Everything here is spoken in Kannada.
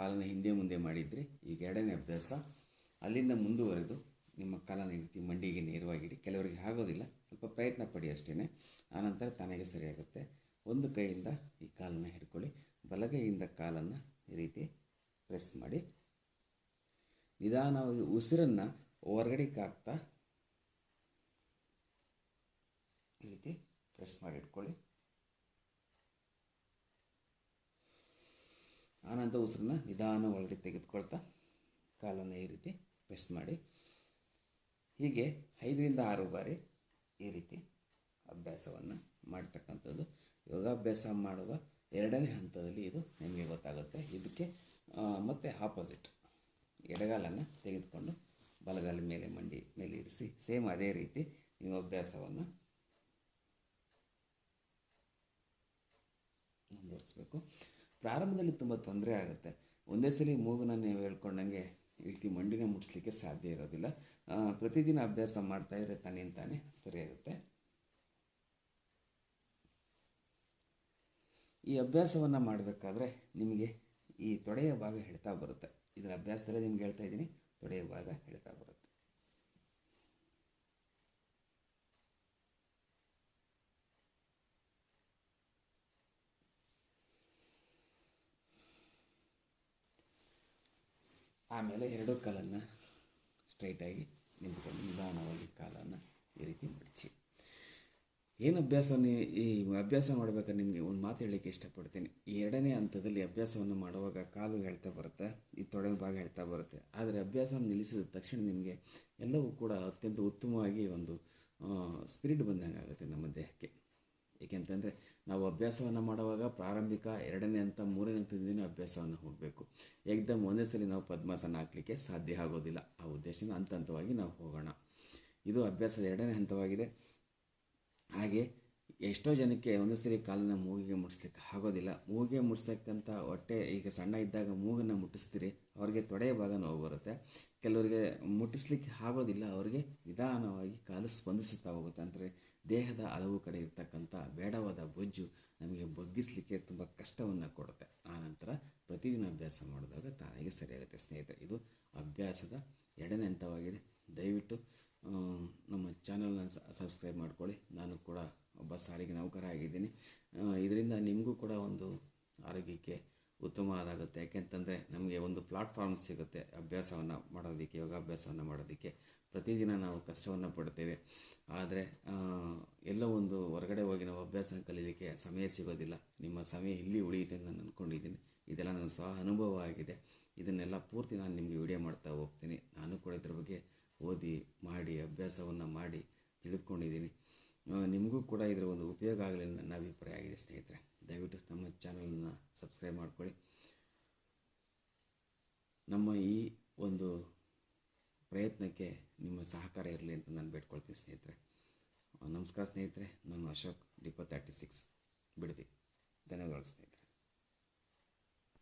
ಕಾಲನ್ನು ಹಿಂದೆ ಮುಂದೆ ಮಾಡಿದರೆ ಈಗ ಎರಡನೇ ಅಭ್ಯಾಸ. ಅಲ್ಲಿಂದ ಮುಂದುವರೆದು ನಿಮ್ಮ ಕಾಲನ ಈ ರೀತಿ ಮಂಡಿಗೆ ನೇರವಾಗಿಡಿ ಕೆಲವರಿಗೆ ಆಗೋದಿಲ್ಲ. ಸ್ವಲ್ಪ ಪ್ರಯತ್ನ ಪಡಿ ಅಷ್ಟೇ ಆನಂತರ ತಾನಾಗೆ ಸರಿಯಾಗುತ್ತೆ. ಒಂದು ಕೈಯಿಂದ ಈ ಕಾಲನ್ನು ಹಿಡ್ಕೊಳ್ಳಿ. ಬಲಗೈಯಿಂದ ಕಾಲನ್ನು ಈ ರೀತಿ ಪ್ರೆಸ್ ಮಾಡಿ. ನಿಧಾನವಾಗಿ ಉಸಿರನ್ನು ಹೊರಗಡೆ ಕಾಕ್ತಾ ಈ ರೀತಿ ಪ್ರೆಸ್ ಮಾಡಿ ಇಟ್ಕೊಳ್ಳಿ. ಆನಂತರ ಉಸಿರನ್ನ ನಿಧಾನ ಒಳಗಡೆ ತೆಗೆದುಕೊಳ್ತಾ ಕಾಲನ್ನು ಈ ರೀತಿ ಪ್ರೆಸ್ ಮಾಡಿ. ಹೀಗೆ ಐದರಿಂದ ಆರು ಬಾರಿ ಈ ರೀತಿ ಅಭ್ಯಾಸವನ್ನು ಮಾಡ್ತಕ್ಕಂಥದ್ದು. ಯೋಗಾಭ್ಯಾಸ ಮಾಡುವ ಎರಡನೇ ಹಂತದಲ್ಲಿ ಇದು ನಿಮಗೆ ಗೊತ್ತಾಗುತ್ತೆ. ಇದಕ್ಕೆ ಮತ್ತೆ ಆಪೋಸಿಟ್ ಎಡಗಾಲನ್ನು ತೆಗೆದುಕೊಂಡು ಬಲಗಾಲ ಮೇಲೆ, ಮಂಡಿ ಮೇಲೆ ಇರಿಸಿ, ಸೇಮ್ ಅದೇ ರೀತಿ ನೀವು ಅಭ್ಯಾಸವನ್ನು ಮುಂದುವರಿಸಬೇಕು. ಪ್ರಾರಂಭದಲ್ಲಿ ತುಂಬ ತೊಂದರೆ ಆಗುತ್ತೆ. ಒಂದೇ ಸರಿ ಮೂಗನ್ನ ನೀವು ಹೇಳ್ಕೊಂಡಂಗೆ ಈ ರೀತಿ ಮಂಡಿನ ಮುಟ್ಸ್ಲಿಕ್ಕೆ ಸಾಧ್ಯ ಇರೋದಿಲ್ಲ. ಪ್ರತಿದಿನ ಅಭ್ಯಾಸ ಮಾಡ್ತಾ ಇದ್ರೆ ತಾನೇ ತಾನೇ ಸರಿಯಾಗುತ್ತೆ. ಈ ಅಭ್ಯಾಸವನ್ನು ಮಾಡಬೇಕಾದ್ರೆ ನಿಮಗೆ ಈ ತೊಡೆಯ ಭಾಗ ಹೇಳ್ತಾ ಬರುತ್ತೆ. ಇದರ ಅಭ್ಯಾಸದಲ್ಲೇ ನಿಮ್ಗೆ ಹೇಳ್ತಾ ಇದ್ದೀನಿ. ತೊಡೆಯ ಭಾಗ ಹೇಳ್ತಾ ಬರುತ್ತೆ ಆಮೇಲೆ ಎರಡೂ ಕಾಲನ್ನು ಸ್ಟ್ರೈಟಾಗಿ ನಿಂತ್ಕೊಂಡು ನಿಧಾನವಾಗಿ ಕಾಲನ್ನು ಈ ರೀತಿ ಮಡಚಿ ಏನು ಅಭ್ಯಾಸ ಈ ಅಭ್ಯಾಸ ಮಾಡಬೇಕಾದ್ರೆ ನಿಮಗೆ ಒಂದು ಮಾತು ಹೇಳಲಿಕ್ಕೆ ಇಷ್ಟಪಡ್ತೀನಿ. ಈ ಎರಡನೇ ಹಂತದಲ್ಲಿ ಅಭ್ಯಾಸವನ್ನು ಮಾಡುವಾಗ ಕಾಲು ಹೇಳ್ತಾ ಬರುತ್ತೆ, ಈ ತೊಡೆ ಭಾಗ ಹೇಳ್ತಾ ಬರುತ್ತೆ. ಆದರೆ ಅಭ್ಯಾಸ ನಿಲ್ಲಿಸಿದ ತಕ್ಷಣ ನಿಮಗೆ ಎಲ್ಲವೂ ಕೂಡ ಅತ್ಯಂತ ಉತ್ತಮವಾಗಿ ಒಂದು ಸ್ಪಿರಿಟ್ ಬಂದಂಗೆ ಆಗುತ್ತೆ ನಮ್ಮ ದೇಹಕ್ಕೆ. ಏಕೆಂತಂದರೆ ನಾವು ಅಭ್ಯಾಸವನ್ನು ಮಾಡುವಾಗ ಪ್ರಾರಂಭಿಕ ಎರಡನೇ ಹಂತ ಮೂರನೇ ಹಂತದಿಂದ ಅಭ್ಯಾಸವನ್ನು ಹೋಗಬೇಕು. ಏಕದಮ್ ಒಂದೇ ಸಲ ನಾವು ಪದ್ಮಾಸನ ಹಾಕಲಿಕ್ಕೆ ಸಾಧ್ಯ ಆಗೋದಿಲ್ಲ. ಆ ಉದ್ದೇಶದಿಂದ ಹಂತ ಹಂತವಾಗಿ ನಾವು ಹೋಗೋಣ. ಇದು ಅಭ್ಯಾಸದ ಎರಡನೇ ಹಂತವಾಗಿದೆ. ಹಾಗೆ ಎಷ್ಟೋ ಜನಕ್ಕೆ ಒಂದೇ ಸರಿ ಕಾಲನ್ನು ಮೂಗಿಗೆ ಮುಟ್ಟಿಸ್ಲಿಕ್ಕೆ ಆಗೋದಿಲ್ಲ. ಮೂಗಿಗೆ ಮುಟ್ಸಕ್ಕಂಥ ಹೊಟ್ಟೆ ಈಗ ಸಣ್ಣ ಇದ್ದಾಗ ಮೂಗನ್ನು ಮುಟ್ಟಿಸ್ತೀರಿ, ಅವ್ರಿಗೆ ತೊಡೆಯ ಭಾಗ ನೋವು ಬರುತ್ತೆ. ಕೆಲವರಿಗೆ ಮುಟ್ಟಿಸ್ಲಿಕ್ಕೆ ಆಗೋದಿಲ್ಲ, ಅವರಿಗೆ ನಿಧಾನವಾಗಿ ಕಾಲು ಸ್ಪಂದಿಸುತ್ತಾ ಹೋಗುತ್ತೆ. ಅಂದರೆ ದೇಹದ ಹಲವು ಕಡೆ ಇರ್ತಕ್ಕಂಥ ಬೇಡವಾದ ಬೊಜ್ಜು ನಮಗೆ ಬಗ್ಗಿಸಲಿಕ್ಕೆ ತುಂಬ ಕಷ್ಟವನ್ನು ಕೊಡುತ್ತೆ. ಆನಂತರ ಪ್ರತಿದಿನ ಅಭ್ಯಾಸ ಮಾಡಿದಾಗ ತಾನಾಗೆ ಸರಿಯಾಗುತ್ತೆ ಸ್ನೇಹಿತರೆ. ಇದು ಅಭ್ಯಾಸದ ಎರಡನೇ ಹಂತವಾಗಿದೆ. ದಯವಿಟ್ಟು ನಮ್ಮ ಚಾನಲ್ನ ಸಬ್ಸ್ಕ್ರೈಬ್ ಮಾಡ್ಕೊಳ್ಳಿ. ನಾನು ಕೂಡ ಒಬ್ಬ ಸಾರಿಗೆ ನೌಕರ ಆಗಿದ್ದೀನಿ ಇದರಿಂದ ನಿಮಗೂ ಕೂಡ ಒಂದು ಆರೋಗ್ಯಕ್ಕೆ ಉತ್ತಮವಾದಾಗುತ್ತೆ. ಯಾಕೆಂತಂದರೆ ನಮಗೆ ಒಂದು ಪ್ಲಾಟ್ಫಾರ್ಮ್ ಸಿಗುತ್ತೆ ಅಭ್ಯಾಸವನ್ನು ಮಾಡೋದಕ್ಕೆ, ಯೋಗಾಭ್ಯಾಸವನ್ನು ಮಾಡೋದಕ್ಕೆ. ಪ್ರತಿದಿನ ನಾವು ಕಷ್ಟವನ್ನು ಪಡ್ತೇವೆ. ಆದರೆ ಎಲ್ಲೋ ಒಂದು ಹೊರಗಡೆ ಹೋಗಿ ನಾವು ಅಭ್ಯಾಸ ಕಲೀಲಿಕ್ಕೆ ಸಮಯ ಸಿಗೋದಿಲ್ಲ. ನಿಮ್ಮ ಸಮಯ ಇಲ್ಲಿ ಉಳಿಯುತ್ತೆ ಅಂತ ನಾನು ಅಂದ್ಕೊಂಡಿದ್ದೀನಿ ಇದೆಲ್ಲ ನನ್ನ ಸ್ವ ಅನುಭವ ಆಗಿದೆ. ಇದನ್ನೆಲ್ಲ ಪೂರ್ತಿ ನಾನು ನಿಮಗೆ ವಿಡಿಯೋ ಮಾಡ್ತಾ ಹೋಗ್ತೀನಿ. ನಾನು ಕೂಡ ಇದ್ರ ಬಗ್ಗೆ ಓದಿ, ಮಾಡಿ, ಅಭ್ಯಾಸವನ್ನು ಮಾಡಿ, ತಿಳಿದುಕೊಂಡಿದ್ದೀನಿ. ನಿಮಗೂ ಕೂಡ ಇದರ ಒಂದು ಉಪಯೋಗ ಆಗಲಿ ನನ್ನ ಅಭಿಪ್ರಾಯ ಆಗಿದೆ ಸ್ನೇಹಿತರೆ. ದಯವಿಟ್ಟು ನಮ್ಮ ಚಾನಲನ್ನು ಸಬ್ಸ್ಕ್ರೈಬ್ ಮಾಡ್ಕೊಳ್ಳಿ. ನಮ್ಮ ಈ ಒಂದು ಪ್ರಯತ್ನಕ್ಕೆ ನಿಮ್ಮ ಸಹಕಾರ ಇರಲಿ ಅಂತ ನಾನು ಬೇಡ್ಕೊಳ್ತೀನಿ ಸ್ನೇಹಿತರೆ. ನಮಸ್ಕಾರ ಸ್ನೇಹಿತರೆ. ನಾನು Ashok depot thirty six Bidadi. ಧನ್ಯವಾದಗಳು ಸ್ನೇಹಿತರೆ.